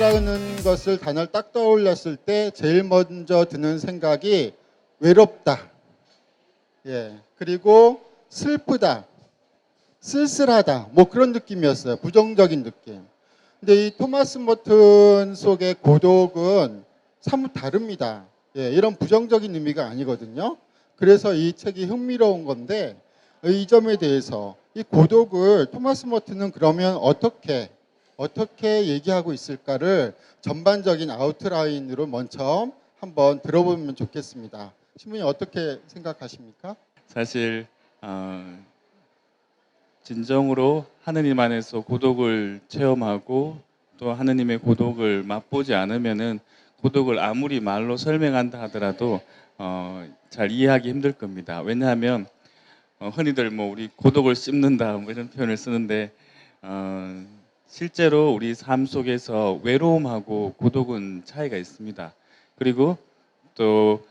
고독이라는 것을 단어를 딱 떠올렸을 때 제일 먼저 드는 생각이 외롭다. 예. 그리고 슬프다. 쓸쓸하다. 뭐 그런 느낌이었어요. 부정적인 느낌. 근데 이 토마스 모튼 속의 고독은 사뭇 다릅니다. 예, 이런 부정적인 의미가 아니거든요. 그래서 이 책이 흥미로운 건데 이 점에 대해서 이 고독을 토마스 모튼은 그러면 어떻게 어떻게 얘기하고 있을까를 전반적인 아웃라인으로 먼저 한번 들어보면 좋겠습니다. 신부님 어떻게 생각하십니까? 사실 어, 진정으로 하느님 안에서 고독을 체험하고 또 하느님의 고독을 맛보지 않으면은 고독을 아무리 말로 설명한다 하더라도 어, 잘 이해하기 힘들 겁니다. 왜냐하면 어, 흔히들 뭐 우리 고독을 씹는다 뭐 이런 표현을 쓰는데 어, 실제로 우리 삶 속에서 외로움하고 고독은 차이가 있습니다. 그리고 또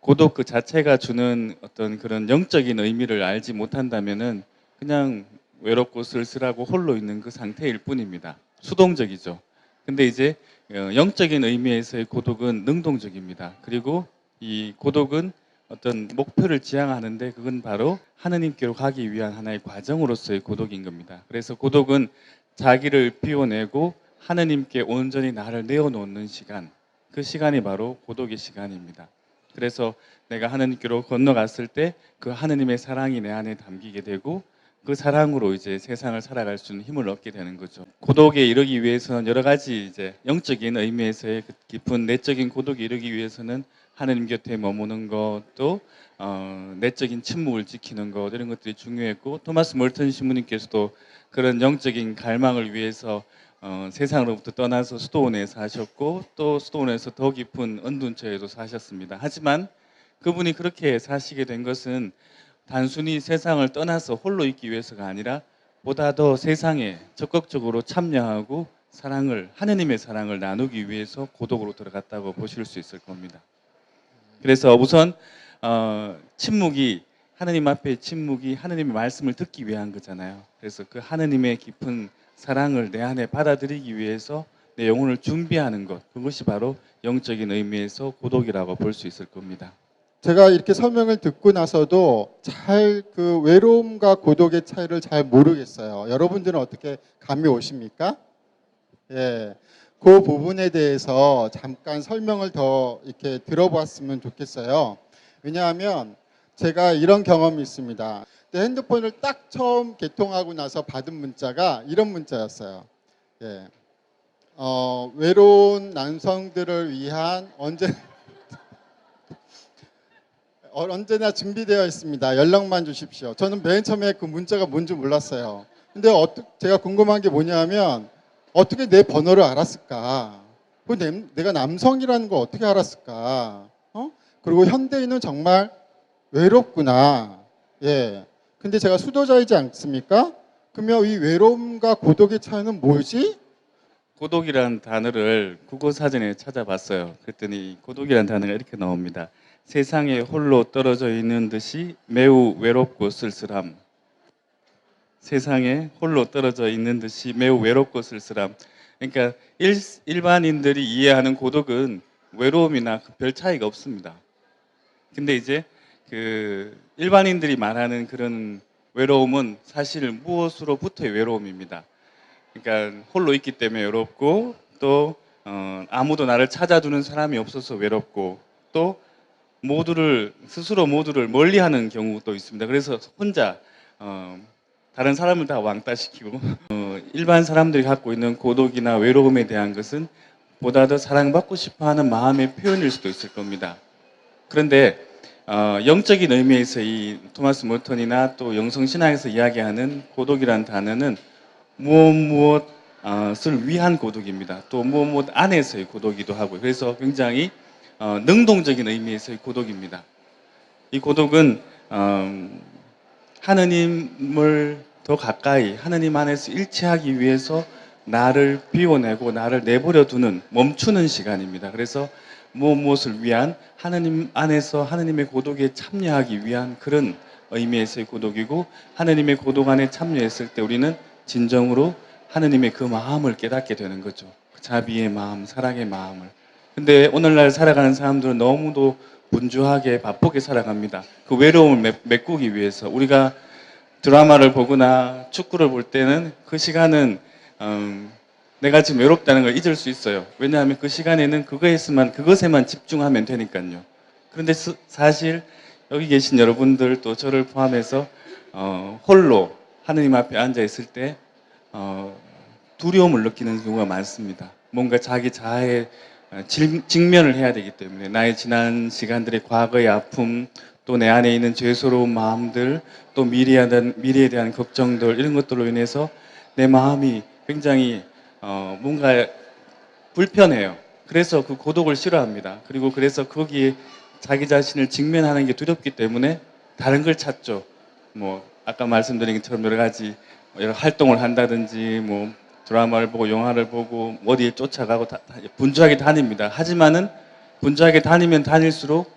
고독 그 자체가 주는 어떤 그런 영적인 의미를 알지 못한다면은 그냥 외롭고 쓸쓸하고 홀로 있는 그 상태일 뿐입니다. 수동적이죠. 근데 이제 어, 영적인 의미에서의 고독은 능동적입니다. 그리고 이 고독은 어떤 목표를 지향하는데 그건 바로 하느님께로 가기 위한 하나의 과정으로서의 고독인 겁니다. 그래서 고독은 자기를 비워내고 하느님께 온전히 나를 내어놓는 시간, 그 시간이 바로 고독의 시간입니다. 그래서 내가 하느님께로 건너갔을 때 그 하느님의 사랑이 내 안에 담기게 되고 그 사랑으로 이제 세상을 살아갈 수 있는 힘을 얻게 되는 거죠. 고독에 이르기 위해서는 여러 가지 이제 영적인 의미에서의 그 깊은 내적인 고독에 이르기 위해서는 하느님 곁에 머무는 것도 어, 내적인 침묵을 지키는 것 이런 것들이 중요했고 토마스 몰턴 신부님께서도 그런 영적인 갈망을 위해서 어, 세상으로부터 떠나서 수도원에 사셨고 또 수도원에서 더 깊은 은둔처에도 사셨습니다. 하지만 그분이 그렇게 사시게 된 것은 단순히 세상을 떠나서 홀로 있기 위해서가 아니라 보다 더 세상에 적극적으로 참여하고 사랑을 하느님의 사랑을 나누기 위해서 고독으로 들어갔다고 보실 수 있을 겁니다. 그래서 우선 어, 침묵이 하느님 앞에 침묵이 하느님의 말씀을 듣기 위한 거잖아요. 그래서 그 하느님의 깊은 사랑을 내 안에 받아들이기 위해서 내 영혼을 준비하는 것 그것이 바로 영적인 의미에서 고독이라고 볼 수 있을 겁니다. 제가 이렇게 설명을 듣고 나서도 잘 그 외로움과 고독의 차이를 잘 모르겠어요. 여러분들은 어떻게 감이 오십니까? 예. 그 부분에 대해서 잠깐 설명을 더 이렇게 들어봤으면 좋겠어요. 왜냐하면 제가 이런 경험이 있습니다. 핸드폰을 딱 처음 개통하고 나서 받은 문자가 이런 문자였어요. 예. 어, 외로운 남성들을 위한 언제 어, 언제나 준비되어 있습니다. 연락만 주십시오. 저는 맨 처음에 그 문자가 뭔지 몰랐어요. 근데 어떻게 제가 궁금한 게 뭐냐면 어떻게 내 번호를 알았을까? 그 내- 내가 남성이라는 걸 어떻게 알았을까? 어? 그리고 현대인은 정말 외롭구나. 예. 근데 제가 수도자이지 않습니까? 그러면 이 외로움과 고독의 차이는 뭐지? 고독이라는 단어를 국어 사전에 찾아봤어요. 그랬더니 고독이라는 단어가 이렇게 나옵니다. 세상에 홀로 떨어져 있는 듯이 매우 외롭고 쓸쓸함. 세상에 홀로 떨어져 있는 듯이 매우 외롭고 쓸쓸함. 그러니까 일, 일반인들이 이해하는 고독은 외로움이나 별 차이가 없습니다. 근데 이제 그 일반인들이 말하는 그런 외로움은 사실 무엇으로부터의 외로움입니다. 그러니까 홀로 있기 때문에 외롭고 또 어, 아무도 나를 찾아주는 사람이 없어서 외롭고 또 모두를 스스로 모두를 멀리하는 경우도 있습니다. 그래서 혼자 어, 다른 사람을 다 왕따시키고 어, 일반 사람들이 갖고 있는 고독이나 외로움에 대한 것은 보다 더 사랑받고 싶어하는 마음의 표현일 수도 있을 겁니다. 그런데 어, 영적인 의미에서 이 토마스 모턴이나 또 영성 신학에서 이야기하는 고독이라는 단어는 무엇 무엇을 위한 고독입니다. 또 무엇 무엇 안에서의 고독이기도 하고 그래서 굉장히 어, 능동적인 의미에서의 고독입니다. 이 고독은 어, 하느님을 더 가까이 하느님 안에서 일치하기 위해서 나를 비워내고 나를 내버려 두는 멈추는 시간입니다. 그래서 무엇 무엇을 위한 하느님 안에서 하느님의 고독에 참여하기 위한 그런 의미에서의 고독이고 하느님의 고독 안에 참여했을 때 우리는 진정으로 하느님의 그 마음을 깨닫게 되는 거죠. 자비의 마음, 사랑의 마음을. 근데 오늘날 살아가는 사람들은 너무도 분주하게 바쁘게 살아갑니다. 그 외로움을 메- 메꾸기 위해서 우리가 드라마를 보거나 축구를 볼 때는 그 시간은 음, 내가 지금 외롭다는 걸 잊을 수 있어요. 왜냐하면 그 시간에는 그거에만 그것에만 집중하면 되니까요. 그런데 스- 사실 여기 계신 여러분들 또 저를 포함해서 어, 홀로 하느님 앞에 앉아 있을 때 어, 두려움을 느끼는 경우가 많습니다. 뭔가 자기 자아에 직면을 해야 되기 때문에 나의 지난 시간들의 과거의 아픔, 또 내 안에 있는 죄스러운 마음들, 또 미래에 대한, 미래에 대한 걱정들 이런 것들로 인해서 내 마음이 굉장히 어, 뭔가 불편해요. 그래서 그 고독을 싫어합니다. 그리고 그래서 거기에 자기 자신을 직면하는 게 두렵기 때문에 다른 걸 찾죠. 뭐 아까 말씀드린 것처럼 여러 가지 여러 활동을 한다든지 뭐 드라마를 보고 영화를 보고 어디에 쫓아가고 다- 다 분주하게 다닙니다. 하지만은 분주하게 다니면 다닐수록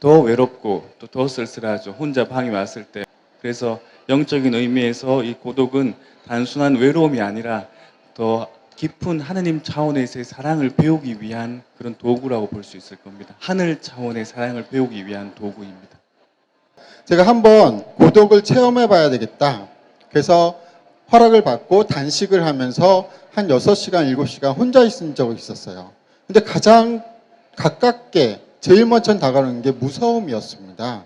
더 외롭고 또 더 쓸쓸하죠. 혼자 방이 왔을 때. 그래서 영적인 의미에서 이 고독은 단순한 외로움이 아니라 더 깊은 하느님 차원에서의 사랑을 배우기 위한 그런 도구라고 볼 수 있을 겁니다. 하늘 차원의 사랑을 배우기 위한 도구입니다. 제가 한번 고독을 체험해 봐야 되겠다. 그래서 허락을 받고 단식을 하면서 한 6시간, 7시간 혼자 있은 적이 있었어요. 근데 가장 가깝게 제일 먼저 다가오는 게 무서움이었습니다.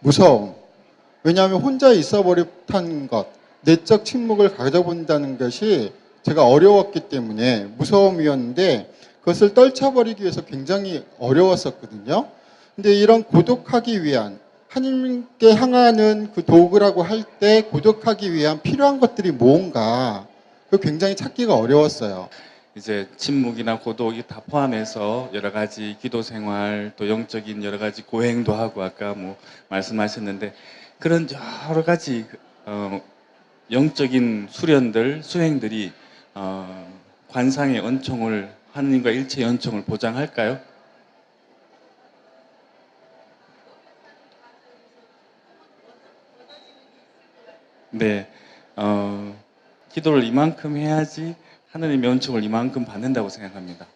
무서움. 왜냐하면 혼자 있어 버릇한 것, 내적 침묵을 가져본다는 것이 제가 어려웠기 때문에 무서움이었는데 그것을 떨쳐버리기 위해서 굉장히 어려웠었거든요. 근데 이런 고독하기 위한 하나님께 향하는 그 도구라고 할 때 고독하기 위한 필요한 것들이 뭔가 그 굉장히 찾기가 어려웠어요. 이제 침묵이나 고독이 다 포함해서 여러 가지 기도 생활 또 영적인 여러 가지 고행도 하고 아까 뭐 말씀하셨는데 그런 여러 가지 어, 영적인 수련들 수행들이 어, 관상의 은총을 하느님과 일체의 은총을 보장할까요? 네, 어, 기도를 이만큼 해야지 하느님의 은총을 이만큼 받는다고 생각합니다.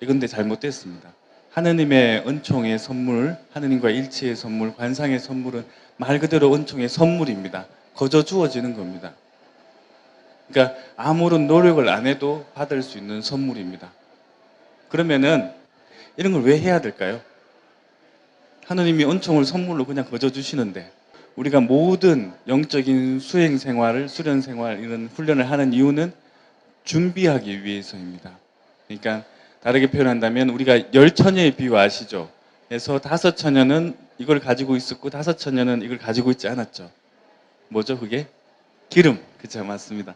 이건데 잘못됐습니다. 하느님의 은총의 선물, 하느님과 일치의 선물, 관상의 선물은 말 그대로 은총의 선물입니다. 거저 주어지는 겁니다. 그러니까 아무런 노력을 안 해도 받을 수 있는 선물입니다. 그러면은 이런 걸 왜 해야 될까요? 하느님이 은총을 선물로 그냥 거저 주시는데 우리가 모든 영적인 수행 생활을 수련 생활 이런 훈련을 하는 이유는 준비하기 위해서입니다. 그러니까 다르게 표현한다면 우리가 열 처녀의 비유 아시죠? 그래서 다섯 처녀는 이걸 가지고 있었고 다섯 처녀는 이걸 가지고 있지 않았죠. 뭐죠 그게? 기름. 그쵸 맞습니다.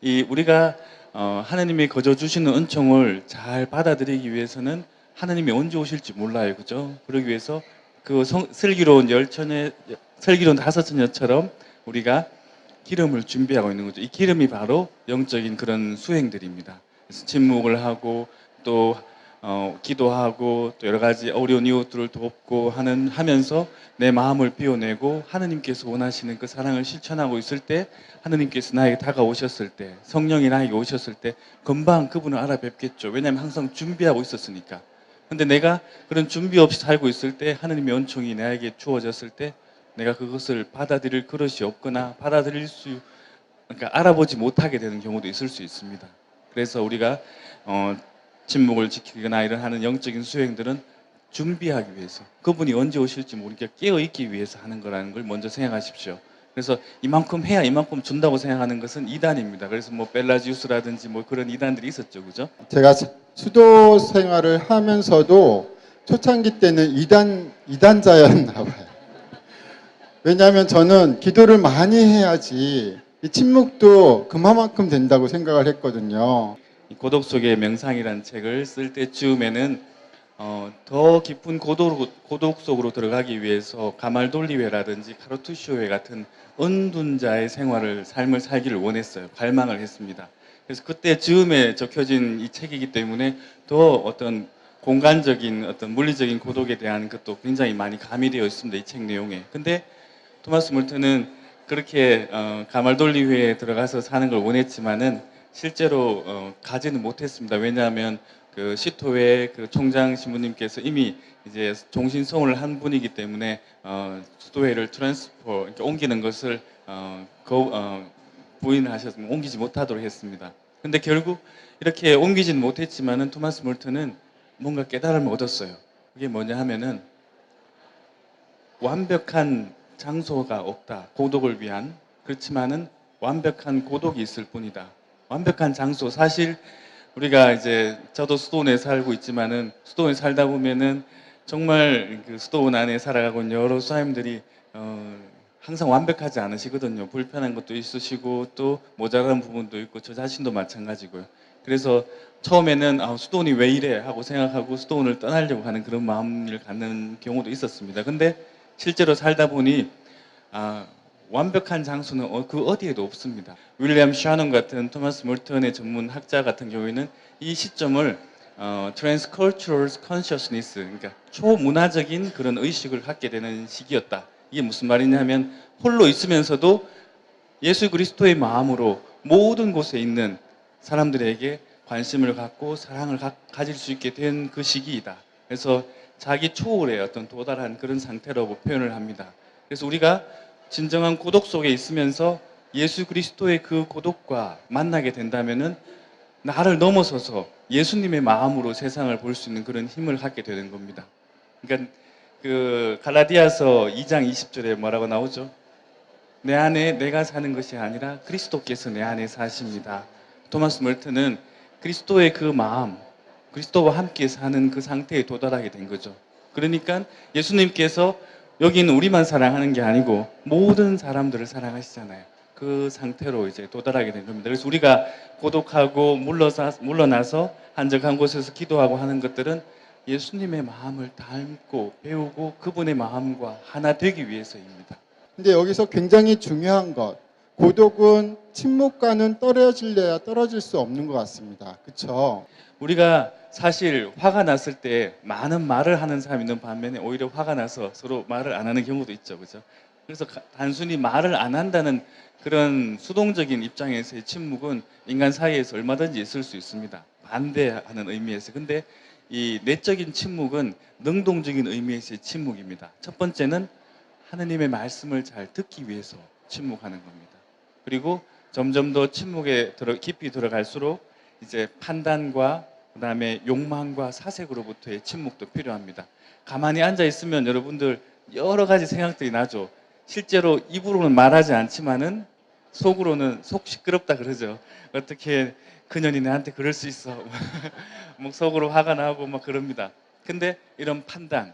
이 우리가 어, 하나님이 거저 주시는 은총을 잘 받아들이기 위해서는 하나님이 언제 오실지 몰라요, 그죠? 그러기 위해서 그 성- 슬기로운 열 처녀, 다섯 처녀처럼 우리가 기름을 준비하고 있는 거죠. 이 기름이 바로 영적인 그런 수행들입니다. 그래서 침묵을 하고 또 어, 기도하고 또 여러 가지 어려운 이웃들을 돕고 하는 하면서 내 마음을 비워내고 하느님께서 원하시는 그 사랑을 실천하고 있을 때 하느님께서 나에게 다가오셨을 때 성령이 나에게 오셨을 때 금방 그분을 알아뵙겠죠. 왜냐하면 항상 준비하고 있었으니까. 근데 내가 그런 준비 없이 살고 있을 때 하느님의 은총이 나에게 주어졌을 때 내가 그것을 받아들일 그릇이 없거나 받아들일 수 그러니까 알아보지 못하게 되는 경우도 있을 수 있습니다. 그래서 우리가 어, 침묵을 지키거나 이런 하는 영적인 수행들은 준비하기 위해서 그분이 언제 오실지 모르니까 깨어 있기 위해서 하는 거라는 걸 먼저 생각하십시오. 그래서 이만큼 해야 이만큼 준다고 생각하는 것은 이단입니다. 그래서 뭐 벨라지우스라든지 뭐 그런 이단들이 있었죠, 그죠? 제가 수도 생활을 하면서도 초창기 때는 이단 이단자였나 봐요. 왜냐하면 저는 기도를 많이 해야지 이 침묵도 그만큼 된다고 생각을 했거든요. 이 고독 속의 명상이라는 책을 쓸 때쯤에는 어, 더 깊은 고독, 고독 속으로 들어가기 위해서 가말돌리회라든지 카르투쇼회 같은 은둔자의 생활을 삶을 살기를 원했어요. 갈망을 했습니다. 그래서 그때 즈음에 적혀진 이 책이기 때문에 더 어떤 공간적인 어떤 물리적인 고독에 대한 것도 굉장히 많이 가미되어 있습니다. 이 책 내용에. 근데 토마스 몰트는 그렇게 어, 가말돌리회에 들어가서 사는 걸 원했지만은 실제로 어, 가지는 못했습니다. 왜냐하면 그 시토의 그 총장 신부님께서 이미 이제 종신송을 한 분이기 때문에 어, 수도회를 이렇게 옮기는 것을 어, 거, 어, 부인하셔서 옮기지 못하도록 했습니다. 근데 결국 이렇게 옮기지는 못했지만은 토마스 몰트는 뭔가 깨달음을 얻었어요. 그게 뭐냐 하면은 완벽한 장소가 없다. 고독을 위한. 그렇지만은 완벽한 고독이 있을 뿐이다. 완벽한 장소. 사실 우리가 이제 저도 수도원에 살고 있지만은 수도원에 살다 보면은 정말 그 수도원 안에 살아가고 있는 여러 수사님들이 어, 항상 완벽하지 않으시거든요. 불편한 것도 있으시고 또 모자란 부분도 있고 저 자신도 마찬가지고요. 그래서 처음에는 아, 수도원이 왜 이래 하고 생각하고 수도원을 떠나려고 하는 그런 마음을 갖는 경우도 있었습니다. 근데 실제로 살다 보니 아, 완벽한 장소는 어- 그 어디에도 없습니다. 윌리엄 샤넌 같은 토마스 몰턴의 전문 학자 같은 경우에는 이 시점을 어, transcultural consciousness, 그러니까 초문화적인 그런 의식을 갖게 되는 시기였다. 이게 무슨 말이냐면 홀로 있으면서도 예수 그리스도의 마음으로 모든 곳에 있는 사람들에게 관심을 갖고 사랑을 가, 가질 수 있게 된 그 시기이다. 그래서 자기 초월의 어떤 도달한 그런 상태라고 표현을 합니다. 그래서 우리가 진정한 고독 속에 있으면서 예수 그리스도의 그 고독과 만나게 된다면은 나를 넘어서서 예수님의 마음으로 세상을 볼 수 있는 그런 힘을 갖게 되는 겁니다. 그러니까 그 갈라디아서 2장 20절에 뭐라고 나오죠? 내 안에 내가 사는 것이 아니라 그리스도께서 내 안에 사십니다. 토마스 멀트는 그리스도의 그 마음, 그리스도와 함께 사는 그 상태에 도달하게 된 거죠. 그러니까 예수님께서 여기는 우리만 사랑하는 게 아니고 모든 사람들을 사랑하시잖아요. 그 상태로 이제 도달하게 된 겁니다. 그래서 우리가 고독하고 물러서, 물러나서 한적한 곳에서 기도하고 하는 것들은 예수님의 마음을 닮고 배우고 그분의 마음과 하나 되기 위해서입니다. 근데 여기서 굉장히 중요한 것. 고독은 침묵과는 떨어질래야 떨어질 수 없는 것 같습니다. 그렇죠? 우리가 사실 화가 났을 때 많은 말을 하는 사람이 있는 반면에 오히려 화가 나서 서로 말을 안 하는 경우도 있죠. 그죠? 그래서 가- 단순히 말을 안 한다는 그런 수동적인 입장에서의 침묵은 인간 사이에서 얼마든지 있을 수 있습니다. 반대하는 의미에서. 근데 이 내적인 침묵은 능동적인 의미에서의 침묵입니다. 첫 번째는 하느님의 말씀을 잘 듣기 위해서 침묵하는 겁니다. 그리고 점점 더 침묵에 깊이 들어갈수록 이제 판단과 그 다음에 욕망과 사색으로부터의 침묵도 필요합니다. 가만히 앉아 있으면 여러분들 여러 가지 생각들이 나죠. 실제로 입으로는 말하지 않지만은 속으로는 속 시끄럽다 그러죠. 어떻게 그년이 나한테 그럴 수 있어. 뭐 속으로 화가 나고 막 그럽니다. 근데 이런 판단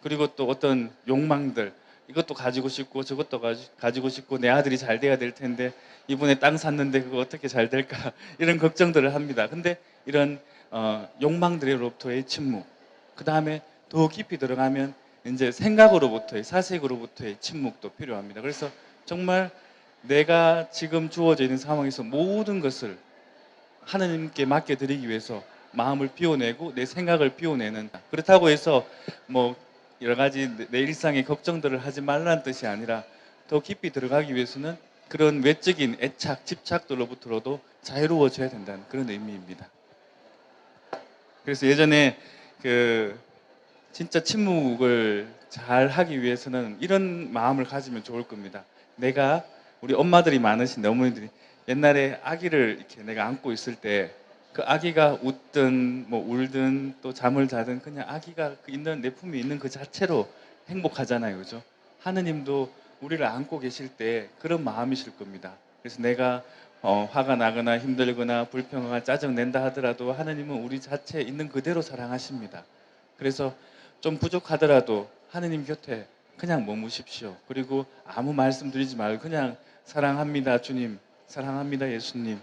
그리고 또 어떤 욕망들 이것도 가지고 싶고 저것도 가지- 가지고 싶고 내 아들이 잘 돼야 될 텐데 이번에 땅 샀는데 그거 어떻게 잘 될까 이런 걱정들을 합니다. 근데 이런 어, 욕망들로부터의 침묵 그 다음에 더 깊이 들어가면 이제 생각으로부터의 사색으로부터의 침묵도 필요합니다. 그래서 정말 내가 지금 주어져 있는 상황에서 모든 것을 하나님께 맡겨드리기 위해서 마음을 비워내고 내 생각을 비워내는 그렇다고 해서 뭐 여러 가지 내- 내 일상의 걱정들을 하지 말라는 뜻이 아니라 더 깊이 들어가기 위해서는 그런 외적인 애착, 집착들로부터도 자유로워져야 된다는 그런 의미입니다. 그래서 예전에 그 진짜 침묵을 잘 하기 위해서는 이런 마음을 가지면 좋을 겁니다. 내가 우리 엄마들이 많으신데 어머니들이 옛날에 아기를 이렇게 내가 안고 있을 때 그 아기가 웃든 뭐 울든 또 잠을 자든 그냥 아기가 그 있는 내 품에 있는 그 자체로 행복하잖아요, 그죠? 하느님도 우리를 안고 계실 때 그런 마음이실 겁니다. 그래서 내가 어, 화가 나거나 힘들거나 불평하거나 짜증 낸다 하더라도 하느님은 우리 자체 있는 그대로 사랑하십니다. 그래서 좀 부족하더라도 하느님 곁에 그냥 머무십시오. 그리고 아무 말씀 드리지 말고 그냥 사랑합니다, 주님. 사랑합니다, 예수님.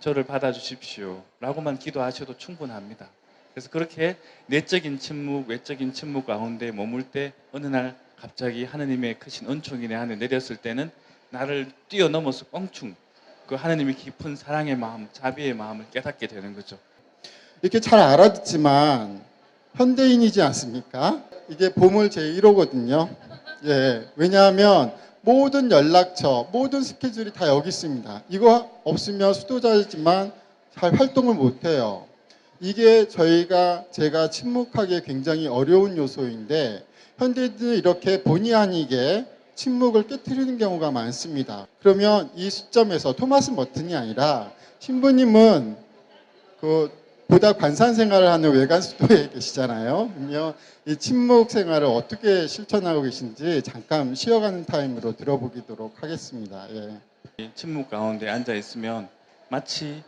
저를 받아주십시오. 라고만 기도하셔도 충분합니다. 그래서 그렇게 내적인 침묵, 외적인 침묵 가운데 머물 때 어느 날 갑자기 하느님의 크신 은총이 내 안에 내렸을 때는 나를 뛰어넘어서 껑충 그 하느님의 깊은 사랑의 마음, 자비의 마음을 깨닫게 되는 거죠. 이렇게 잘 알아듣지만 현대인이지 않습니까? 이게 보물 제1호거든요. 예. 왜냐하면 모든 연락처, 모든 스케줄이 다 여기 있습니다. 이거 없으면 수도자이지만 잘 활동을 못 해요. 이게 저희가 제가 침묵하기 굉장히 어려운 요소인데 현대인은 이렇게 본의 아니게 침묵을 깨뜨리는 경우가 많습니다. 그러면 이 시점에서 토마스 머튼이 아니라 신부님은 그 보다 관산 생활을 하는 외관 수도에 계시잖아요. 그러면 이 침묵 생활을 어떻게 실천하고 계신지 잠깐 쉬어가는 타임으로 들어보도록 하겠습니다. 예. 이 침묵 가운데 앉아 있으면 마치